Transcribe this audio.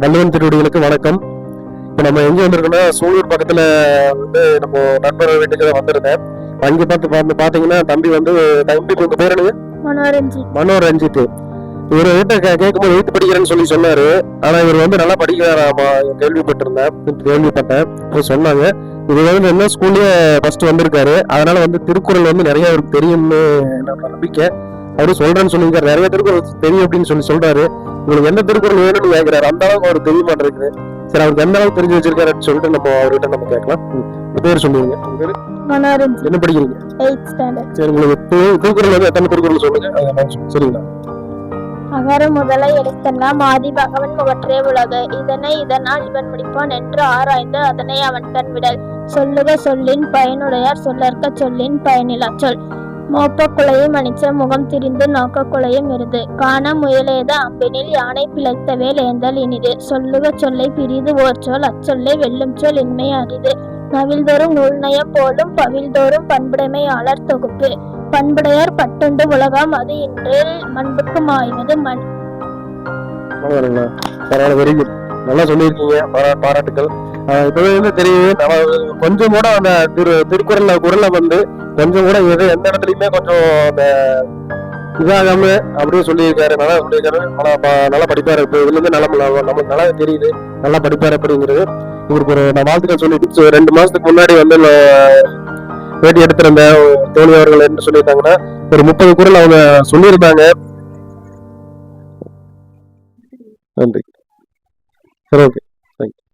வள்ளுவன் திருவடிகளுக்கு வணக்கம். இப்போ நம்ம எங்க வந்திருக்கோம்னா சூலூர் பக்கத்துல வந்து நம்ம நண்பர் வீட்டுக்கு தான் வந்திருந்தேன். அங்க பார்த்து பார்த்து பாத்தீங்கன்னா தம்பி வந்து தம்பி உங்க பேர் என்னங்க? மனோரஞ்சி மனோ ரஞ்சித் இவர் கிட்ட கேட்கும்போது எயித்து படிக்கிறேன்னு சொல்லி சொன்னாரு. ஆனா இவர் வந்து நல்லா படிக்கிறாராமா? கேள்விப்பட்டிருந்தேன். கேள்விப்பட்டேன். இப்போ சொன்னாங்க. இது வந்து என்ன ஸ்கூல்லயே ஃபர்ஸ்ட் வந்திருக்காரு. அதனால வந்து திருக்குறள் வந்து நிறைய அவருக்கு தெரியும்னு என்னோட நம்பிக்கை. அவரு சொல்றேன்னு சொல்லியிருக்காரு. நிறைய திருக்குறள் தெரியும் அப்படின்னு சொல்லி சொல்றாரு. உங்களுக்கு எந்த திருக்குறள் வேணும்னு கேட்கிறாரு அந்த அளவுக்கு அவர் தெரிய மாட்டிருக்கு சரி அவருக்கு எந்த அளவுக்கு தெரிஞ்சு வச்சிருக்காருன்னு சொல்லிட்டு நம்ம அவர்கிட்ட நம்ம கேட்கலாம். உங்க பேர் சொல்லுவீங்க உங்க பேரு? மனோரஞ்சி. என்ன படிக்கிறீங்க? சரி உங்களுக்கு திருக்குறள் வந்து எத்தனை திருக்குறள் சொல்லுங்க. சரிங்களா? அகர முதல எழுத்தெல்லாம் ஆதி பகவன் முகற்றே உலகு. இதனை இதனால் இவன் முடிப்பான் என்று ஆராய்ந்து அதனை அவன் தன் விடல். சொல்லுக சொல்லின் பயனுடையார் சொல்லற்க சொல்லின் பயனிலா. சொல். மோப்பக்குலையும் அணிச்ச முகம் திரிந்து நோக்கக்குலையும் இருது காண முயலேத? அம்பினில் யானை பிழைத்தவே லேந்தல் இனிது. சொல்லுக சொல்லை பிரிது ஓர் சொல் அச்சொல்லை வெல்லும் சொல் இன்மை அரிது. நவில்தோறும் நூல்நய போலும் பவில்தோறும் பண்புடைமையாளர் தொகுப்பு. பண்புடையார் பட்டுண்டு உலகம் அது இன்றில் மண்புக்கும் ஆய்வது மண். பரவாயில்ல வெரி குட் நல்லா சொல்லியிருக்கீங்க. பாரா- பாராட்டுக்கள். இப்பவே வந்து தெரியுது நம்ம கொஞ்சம் கூட அந்த திரு திருக்குறள்ல குரல்ல வந்து கொஞ்சம் கூட எது எந்த இடத்துலயுமே கொஞ்சம் அந்த இதாகாம அப்படியே சொல்லியிருக்காரு. நல்லா சொல்லியிருக்காரு. நல்லா ப- நல்லா படிப்பாரு. இப்போ இதுல இருந்து நல்லா நம்ம- நமக்கு நல்லா தெரியுது. நல்லா படிப்பாரு அப்படிங்கிறது. இவருக்கு ஒரு நான் வாழ்த்துக்கள் சொல்லிட்டு ரெண்டு மாசத்துக்கு முன்னாடி வந்து நான் பேட்டி எடுத்திருந்தேன் தோழி அவர்கள் என்ன சொல்லியிருந்தாங்கன்னா ஒரு முப்பது குரல் அவங்க சொல்லியிருந்தாங்க. நன்றி. சரி ஓகே.